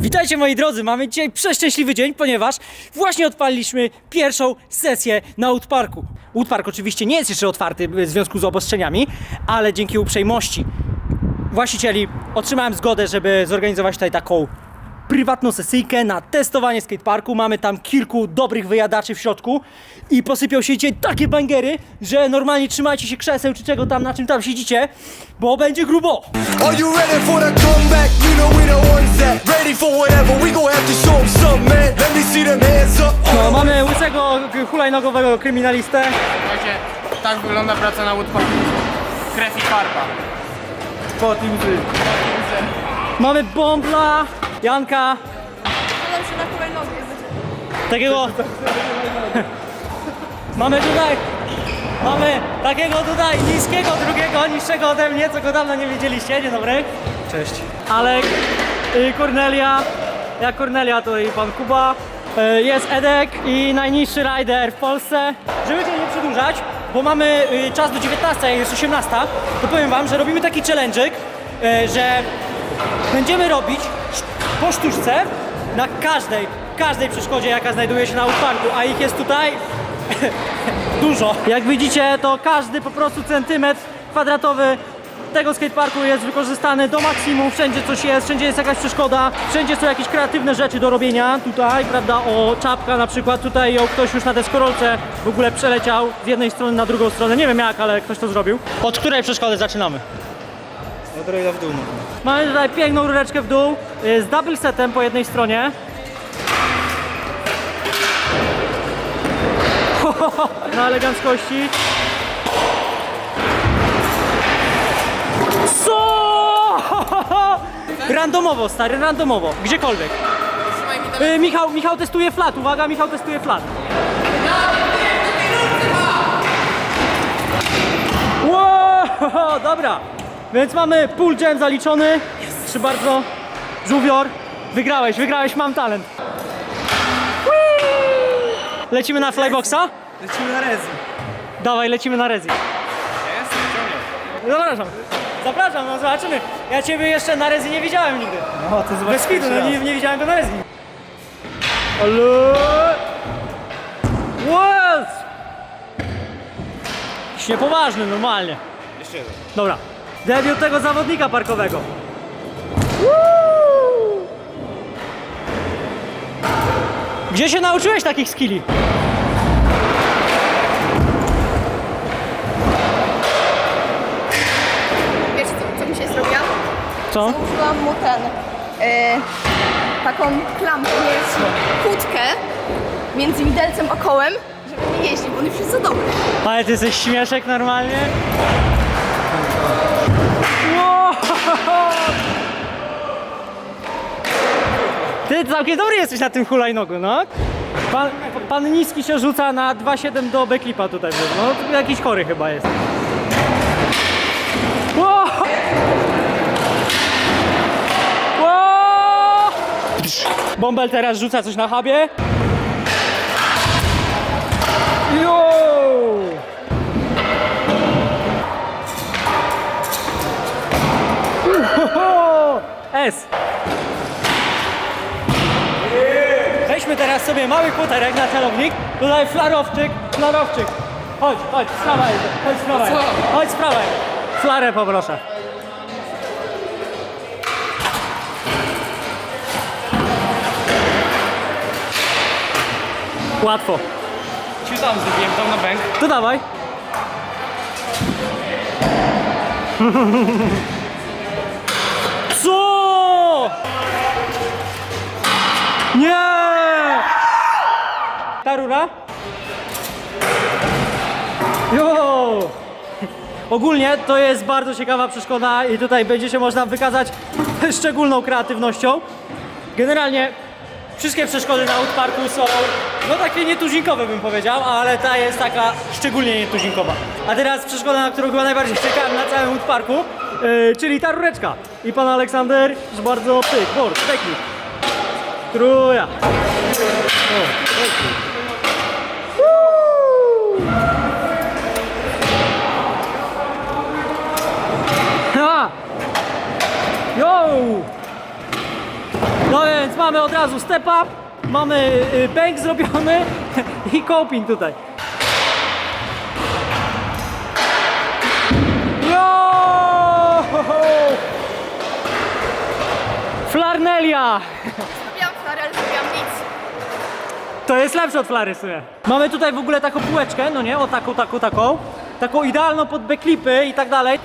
Witajcie moi drodzy, mamy dzisiaj przeszczęśliwy dzień, ponieważ właśnie odpaliliśmy pierwszą sesję na Woodparku. Woodpark oczywiście nie jest jeszcze otwarty w związku z obostrzeniami, ale dzięki uprzejmości właścicieli otrzymałem zgodę, żeby zorganizować tutaj taką prywatną sesyjkę na testowanie skateparku. Mamy tam kilku dobrych wyjadaczy w środku i posypią się dzisiaj takie bangery, że normalnie trzymajcie się krzeseł czy czego tam, na czym tam siedzicie, bo będzie grubo. Are you ready for the comeback? You know we the ones that ready for whatever. We gon' have to show 'em something, man. Let me see them hands up. No, mamy łysego hulajnogowego kryminalistę. Słuchajcie, tak wygląda praca na Woodparku. Krew i farba. Mamy Bombla, Janka, Siadam się na hulajnogę. takiego... mamy tutaj... Mamy takiego tutaj niskiego, drugiego, niższego ode mnie, co go dawno nie widzieliście. Dzień dobry. Cześć. Alek, y, Kornelia, ja Kornelia, to i pan Kuba. Y, Jest Edek i najniższy rider w Polsce. Żeby cię nie przedłużać, bo mamy y, czas do 19, a jest 18, to powiem wam, że robimy taki challenge'ik, y, że będziemy robić po sztuczce na każdej, każdej przeszkodzie, jaka znajduje się na Woodparku, a ich jest tutaj dużo. Jak widzicie, to każdy po prostu centymetr kwadratowy tego skateparku jest wykorzystany do maksimum, wszędzie coś jest, wszędzie jest jakaś przeszkoda, wszędzie są jakieś kreatywne rzeczy do robienia, tutaj, prawda, o czapka na przykład, tutaj ją ktoś już na deskorolce w ogóle przeleciał z jednej strony na drugą stronę, nie wiem jak, ale ktoś to zrobił. Od której przeszkody zaczynamy? Od rojda w dół. Mamy tutaj piękną rureczkę w dół y, z double setem po jednej stronie. Na eleganckości. Co? Randomowo, stary, randomowo. Gdziekolwiek. Y, Michał, Michał testuje flat, uwaga, Michał testuje flat. Wow, dobra. Więc mamy pull jam zaliczony. Czy bardzo? Żółwior. Wygrałeś, wygrałeś, mam talent. Lecimy na flyboxa? Lecimy na rezi. Dawaj, lecimy na rezi. Zapraszam. Zapraszam, no zobaczymy. Ja ciebie jeszcze na rezi nie widziałem nigdy. No to zobacz. Bez speedu, no nie, nie widziałem go na rezi. Ale... Jakiś niepoważny, normalnie. Jeszcze jeden. Dobra. Debiut tego zawodnika parkowego. Gdzie się nauczyłeś takich skilli? Wiecie co, co mi się zrobiła? Co? Założyłam mu ten, e, taką klamkę, nie, kłódkę między widelcem a kołem, żeby nie jeździł, bo on już jest za dobry. Ale ty jesteś śmieszek normalnie? Ty całkiem dobry jesteś na tym hulajnogu, no? Pan, pan niski się rzuca na 2,7 do backlipa tutaj, no jakiś chory chyba jest. Wow! Wow! Bąbel teraz rzuca coś na habie. Sobie mały kuterek na celownik. Tutaj flarowczyk, flarowczyk. Chodź, chodź, sprawa jest, chodź sprawa jest. Chodź sprawa jest. Flarę poproszę. Łatwo. Ci tam zrobiłem, tam na bęk. To dawaj. Rura? Jo! Ogólnie to jest bardzo ciekawa przeszkoda i tutaj będzie się można wykazać szczególną kreatywnością. Generalnie wszystkie przeszkody na Woodparku są no takie nietuzinkowe bym powiedział, ale ta jest taka szczególnie nietuzinkowa. A teraz przeszkoda, na którą chyba najbardziej czekałem na całym Woodparku, yy, czyli ta rureczka. I pan Aleksander, już bardzo pyk, bord, technik. Truja. O. mamy od razu step up, mamy y, bank zrobiony i coping tutaj. Jo! Flarnelia! Zrobiłam flary, ale zrobiłam nic. To jest lepsze od flary w sumie. Mamy tutaj w ogóle taką półeczkę, no nie? O taką, taką, taką. Taką idealną pod backflipy i tak dalej.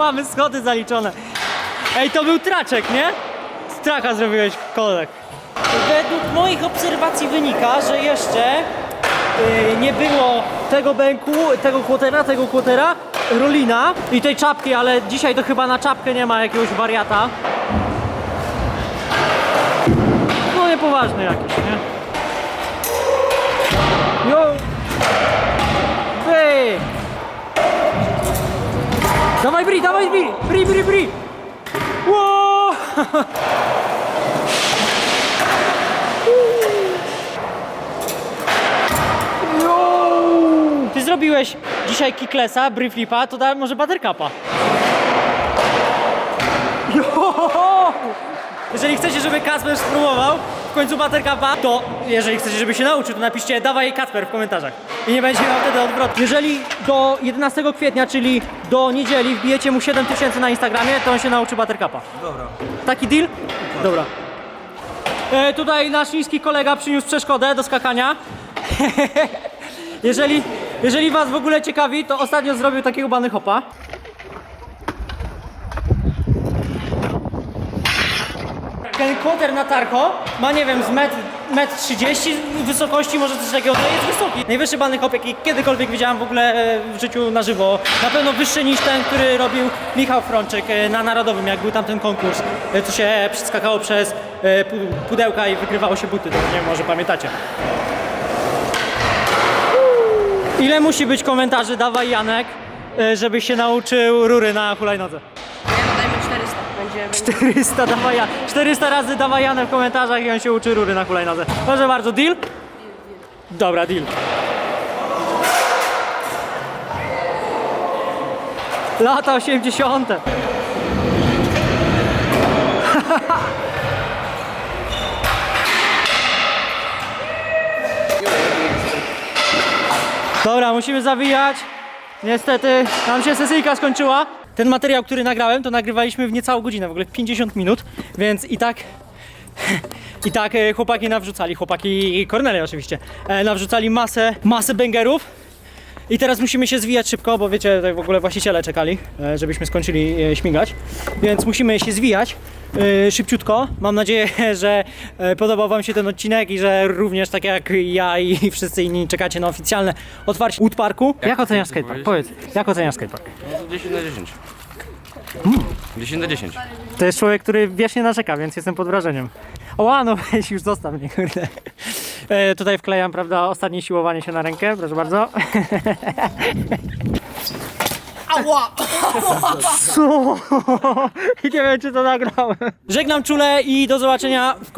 Mamy schody zaliczone. Ej, to był traczek, nie? Z traka zrobiłeś kolek. Według moich obserwacji wynika, że jeszcze yy, nie było tego bęku, tego kłotera, tego kłotera, rolina i tej czapki, ale dzisiaj to chyba na czapkę nie ma jakiegoś wariata. No niepoważny jakiś, nie? Jo! Dawaj bri, dawaj bri! Bri, bri, bri! Jo! Ty zrobiłeś dzisiaj kicklessa, brieflipa, to daj może buttercupa. Jeżeli chcecie, żeby Kasper spróbował w końcu buttercupa, to jeżeli chcecie, żeby się nauczył, to napiszcie dawaj Kasper w komentarzach. I nie będzie miał wtedy odwrotu. Jeżeli do 11 kwietnia, czyli do niedzieli wbijecie mu 7000 na Instagramie, to on się nauczy buttercupa. Dobra. Taki deal? Dobra. E, tutaj nasz chiński kolega przyniósł przeszkodę do skakania. jeżeli, jeżeli was w ogóle ciekawi, to ostatnio zrobił takiego bany hopa. Ten kłoter na tarko ma, nie wiem, z metr, metr 30 wysokości, może coś takiego, to jest wysoki. Najwyższy bany hop, jaki kiedykolwiek widziałem w ogóle e, w życiu na żywo. Na pewno wyższy niż ten, który robił Michał Frączyk e, na Narodowym, jak był tam ten konkurs, e, co się przeskakało przez pu- pudełka i wygrywało się buty, to nie wiem, może pamiętacie. Ile musi być komentarzy, dawaj Janek, żebyś się nauczył rury na hulajnodze? Nie, no dajmy 400. Będzie, będzie. 400 dawaj Jan. 400 razy dawaj Janę w komentarzach i on się uczy rury na hulajnodze. Proszę bardzo, deal? Dobra, deal. Lata 80. Dobra, musimy zawijać. Niestety nam się sesyjka skończyła. Ten materiał, który nagrałem, to nagrywaliśmy w niecałą godzinę, w ogóle 50 minut, więc i tak i tak e, chłopaki nawrzucali, chłopaki i Cornelia oczywiście, e, nawrzucali masę, masę bęgerów. I teraz musimy się zwijać szybko, bo wiecie, tutaj w ogóle właściciele czekali, e, żebyśmy skończyli śmigać. Więc musimy się zwijać szybciutko. Mam nadzieję, że e, podobał Wam się ten odcinek i że również tak jak ja i wszyscy inni czekacie na oficjalne otwarcie Woodparku. Jak, oceniasz skatepark? Powiedz, jak oceniasz skatepark? 10 na 10. 10 na 10. To jest człowiek, który wiecznie narzeka, więc jestem pod wrażeniem. O, no weź już zostaw mnie, kurde. E, tutaj wklejam, prawda, ostatnie siłowanie się na rękę, proszę bardzo. Co? I nie wiem, czy to nagrałem. Żegnam czule i do zobaczenia w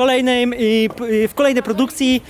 p- i w kolejnej produkcji